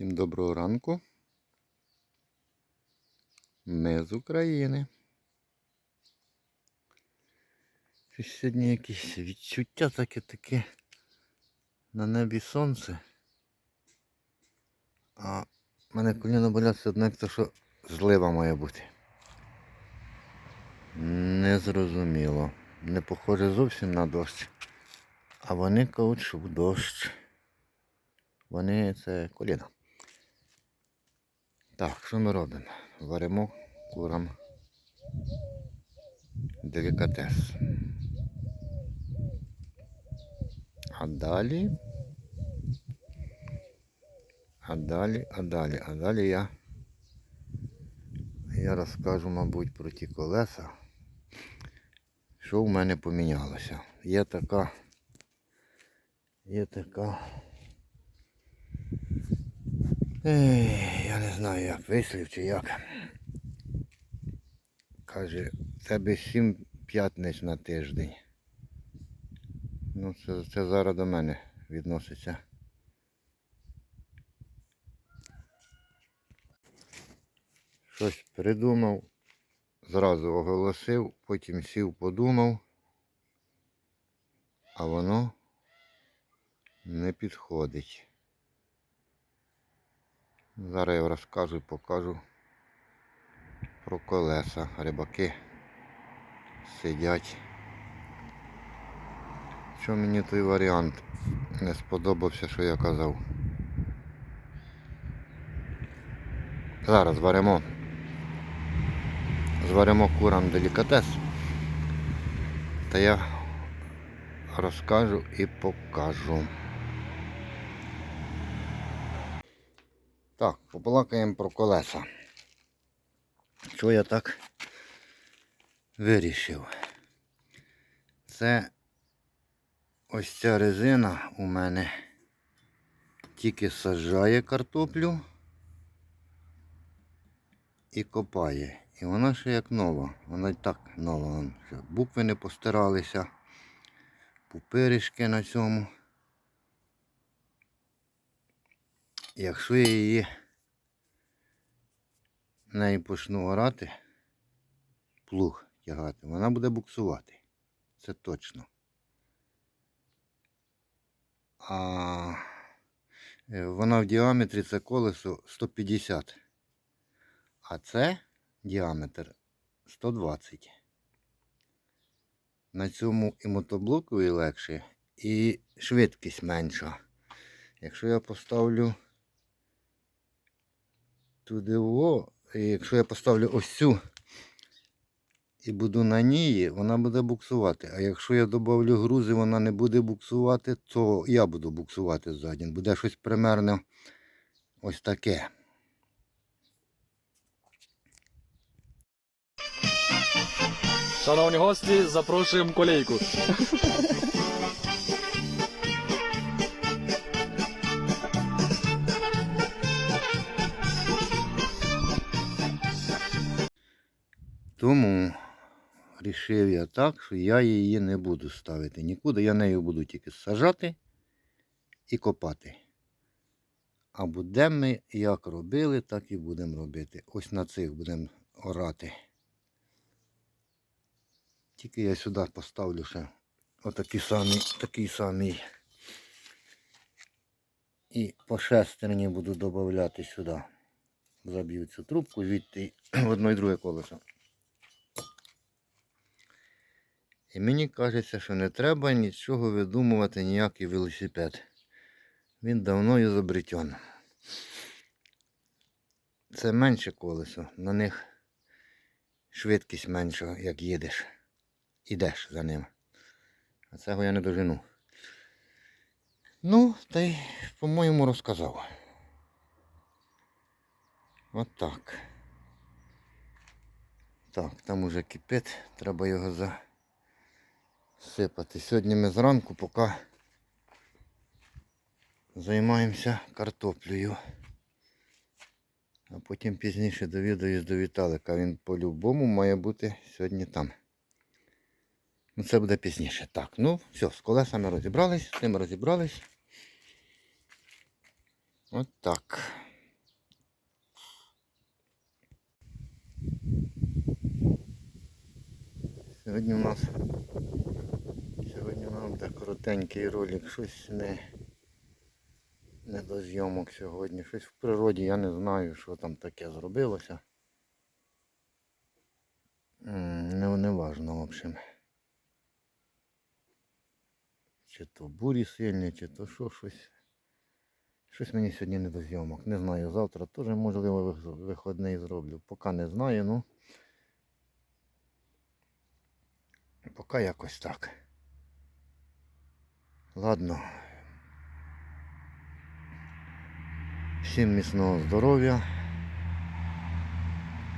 Всім доброго ранку. Ми з України. Щось Сьогодні якісь відчуття таке таке на небі сонце. А в мене коліна болять все одно, як то, що злива має бути. Незрозуміло. Не похоже зовсім на дощ. А вони кажуть, що дощ. Вони це коліна. Так, що ми робимо? Варимо курам делікатес. А далі. А далі, а далі, а далі я. Я розкажу, мабуть, про ті колеса. Що в мене помінялося? Є така. Є така. Ей, я не знаю, як вислів чи як. Каже, тебе сім п'ятниць на тиждень. Ну, це, це зараз до мене відноситься. Щось придумав, зразу оголосив, потім сів, подумав, а воно не підходить. Зараз я розкажу і покажу про колеса. Рибаки сидять. Що мені той варіант не сподобався, що я казав. Зараз зваримо. Зваримо курам делікатес. Та я розкажу і покажу. Так, побалакаємо про колеса. Що я так вирішив? Це ось ця резина у мене тільки саджає картоплю і копає. І вона ще як нова. Вона й так нова. Букви не постиралися, пупиришки на цьому. Якщо я її неї почну орати, плуг тягати, вона буде буксувати. Це точно. А е, вона в діаметрі це колесо 150. А це діаметр 120. На цьому і мотоблокові легше, і швидкість менша. Якщо я поставлю туди во, і якщо я поставлю ось цю і буду на ній, вона буде буксувати. А якщо я додавлю грузи, вона не буде буксувати, то я буду буксувати ззаді. Буде щось примерно ось таке. Шановні гості, запрошуємо колейку. Тому рішив я так, що я її не буду ставити нікуди. Я нею буду тільки сажати і копати. А будемо ми як робили, так і будемо робити. Ось на цих будемо орати. Тільки я сюди поставлю ще отакий самий, такий самий. І по шестерні буду додавати сюди. Заб'ю цю трубку звідти в одно і друге колесо. І мені кажеться, що не треба нічого видумувати, ніякий велосипед. Він давно ізобретен. Це менше колесо, на них швидкість менша, як їдеш. Ідеш за ним. А цього я не дожену. Ну, та й, по-моєму, розказав. От так. Так, там уже кипить, треба його сипати. Сьогодні ми зранку поки займаємося картоплею. А потім пізніше довідаюсь до Віталика. Він по-любому має бути сьогодні там. Ну Це буде пізніше. Так, ну все, з колесами розібрались, з ними розібрались. От так. Сьогодні у нас буде коротенький ролик, щось не, не до зйомок сьогодні. Щось в природі, я не знаю, що там таке зробилося. Не, не важно, в общем. Чи то бурі сильні, чи то що щось. Щось мені сьогодні не до зйомок. Не знаю, завтра теж можливо вих- виходний зроблю. Поки не знаю, ну. Поки якось так. Ладно. Всім міцного здоров'я,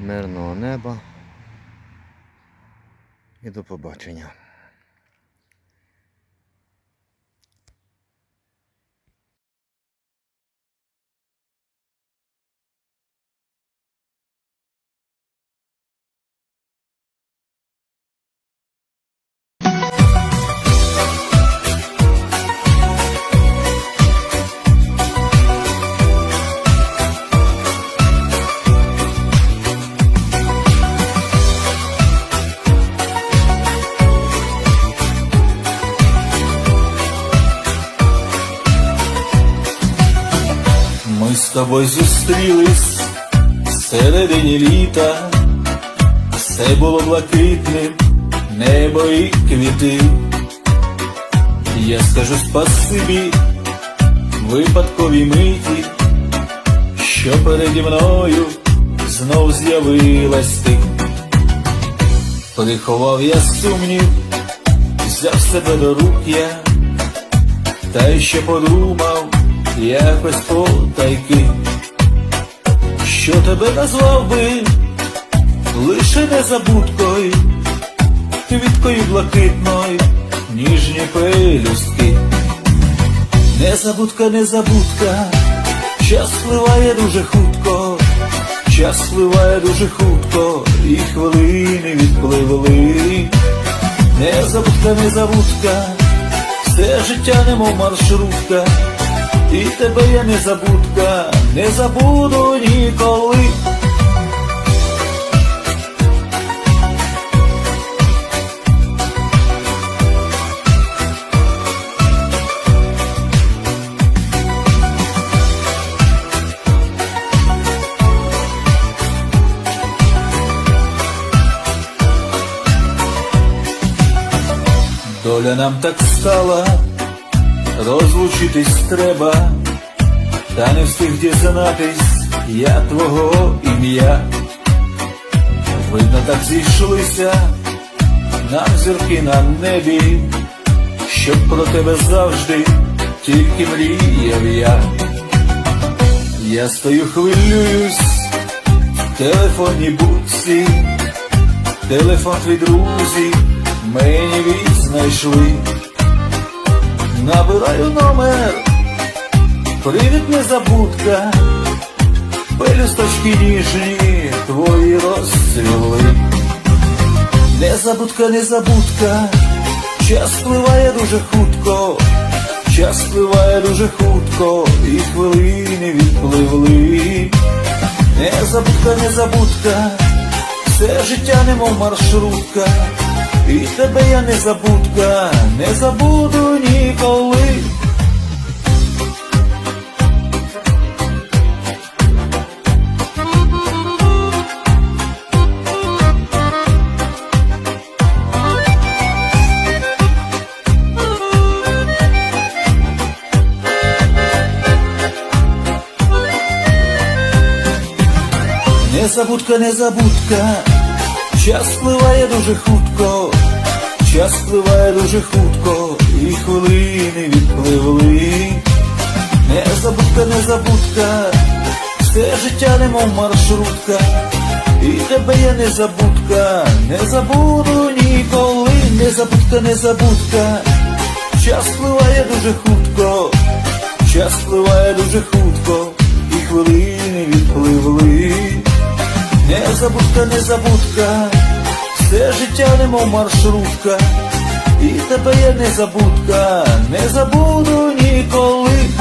мирного неба і до побачення. Тобою зустрілись всередині літа, все було блакитним, небо і квіти. Я скажу спасибі випадковій миті, що переді мною знов з'явилась ти. Приховав я сумнів, взяв себе до рук я, та й ще подумав якось потайки, що тебе назвав би лише незабудкою, квіткою блакитною, ніжні пелюстки. Незабудка, незабудка, час впливає дуже хутко, час впливає дуже хутко, і хвилини відпливли. Незабудка, незабудка, все життя немов маршрутка, і тебе я не забудка, не забуду ніколи. Доля нам так стала, розлучитись треба, та не встиг дізнатись я твого ім'я. Видно, так зійшлися нам зірки на небі, щоб про тебе завжди тільки мріяв я. Я стою, хвилююсь в телефонній будці, телефон твій друзі мені відзнайшли. Набираю номер, привіт незабудка, пелюсточки ніжні твої розцвіли. Незабудка, незабудка, час впливає дуже хутко, час впливає дуже хутко, і хвилини відпливли. Незабудка, незабудка, все життя немов маршрутка, і тебе я не забудка, не забуду ніколи. Незабудка, незабудка, час впливає дуже хутко, час впливає дуже хутко, і хвилини відпливли. Незабудка, незабудка, все життя немов маршрутка, і тебе я не забудка, не забуду ніколи, незабудка, незабудка, час впливає дуже хутко, час впливає дуже хутко, і хвилини відпливли. Незабудка, незабудка, все життя немов маршрутка, і тебе я незабудка, не забуду ніколи.